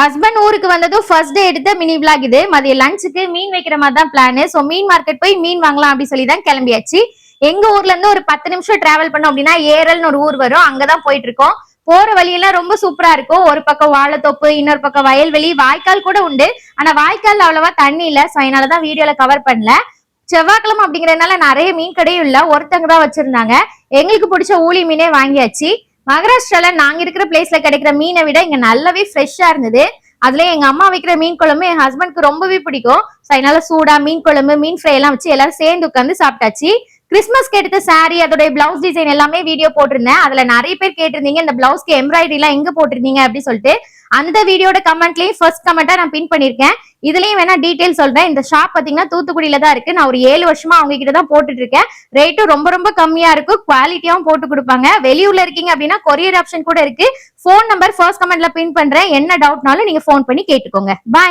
Husband ஊருக்கு வந்ததும் first day எடுத்த மினி விளாக் இது. மதிய லஞ்சுக்கு மீன் வைக்கிற மாதிரி தான் பிளான் சோ மீன் மார்க்கெட் போய் மீன் வாங்கலாம் அப்படின்னு சொல்லி தான் கிளம்பியாச்சு. எங்க ஊர்ல இருந்து ஒரு பத்து நிமிஷம் டிராவல் பண்ணோம் அப்படின்னா ஏரல்னு ஒரு ஊர் வரும். அங்கதான் போயிட்டு இருக்கோம். போற வழியெல்லாம் ரொம்ப சூப்பரா இருக்கும். ஒரு பக்கம் வாழைத்தோப்பு இன்னொரு பக்கம் வயல்வெளி. வாய்க்கால் கூட உண்டு. ஆனா வாய்க்கால் அவ்வளவா தண்ணி இல்ல. சோ அதனாலதான் வீடியோல கவர் பண்ணல. செவ்வாய்க்கிழமை அப்படிங்கறதுனால நிறைய மீன் கடையும் இல்ல. ஒருத்தங்க தான் வச்சிருந்தாங்க. எங்களுக்கு பிடிச்ச ஊழி மீனே வாங்கியாச்சு. மகாராஷ்டிரால நாங்க இருக்கிற பிளேஸ்ல கிடைக்கிற மீனை விட இங்க நல்லாவே ஃப்ரெஷ்ஷா இருந்தது. அதுல எங்க அம்மா வைக்கிற மீன் குழம்பு என் ஹஸ்பண்ட்க்கு ரொம்பவே பிடிக்கும். ஸோ அதனால சூடா மீன் குழம்பு மீன் ஃப்ரை எல்லாம் வச்சு எல்லாரும் சேர்ந்து உட்காந்து சாப்பிட்டாச்சு. கிறிஸ்மஸ்க்கு எடுத்த சாரி அதோட பிளவுஸ் டிசைன் எல்லாமே வீடியோ போட்டிருந்தேன். அதுல நிறைய பேர் கேட்டிருந்தீங்க இந்த பிளவுஸ்க்கு எம்ப்ராய்டரி எல்லாம் எங்க போட்டிருந்தீங்க அப்படின்னு சொல்லிட்டு. அந்த வீடியோட கமெண்ட்லயும் ஃபர்ஸ்ட் கமெண்டா நான் பின் பண்ணிருக்கேன் இதுலயும் வேணா டீடைல் சொல்றேன். இந்த ஷாப் பாத்தீங்கன்னா தூத்துக்குடியில தான் இருக்கு. நான் ஒரு ஏழு வருஷமா அவங்க கிட்ட தான் போட்டுட்டு இருக்கேன். ரேட்டும் ரொம்ப ரொம்ப கம்மியா இருக்கும் குவாலிட்டியாவும் போட்டு கொடுப்பாங்க. வெளியூர்ல இருக்கீங்க அப்படின்னா கொரியர் ஆப்ஷன் கூட இருக்கு. ஃபோன் நம்பர் ஃபர்ஸ்ட் கமெண்ட்ல பின் பண்றேன். என்ன டவுட்னாலும் நீங்க ஃபோன் பண்ணி கேட்டுக்கோங்க. பாய்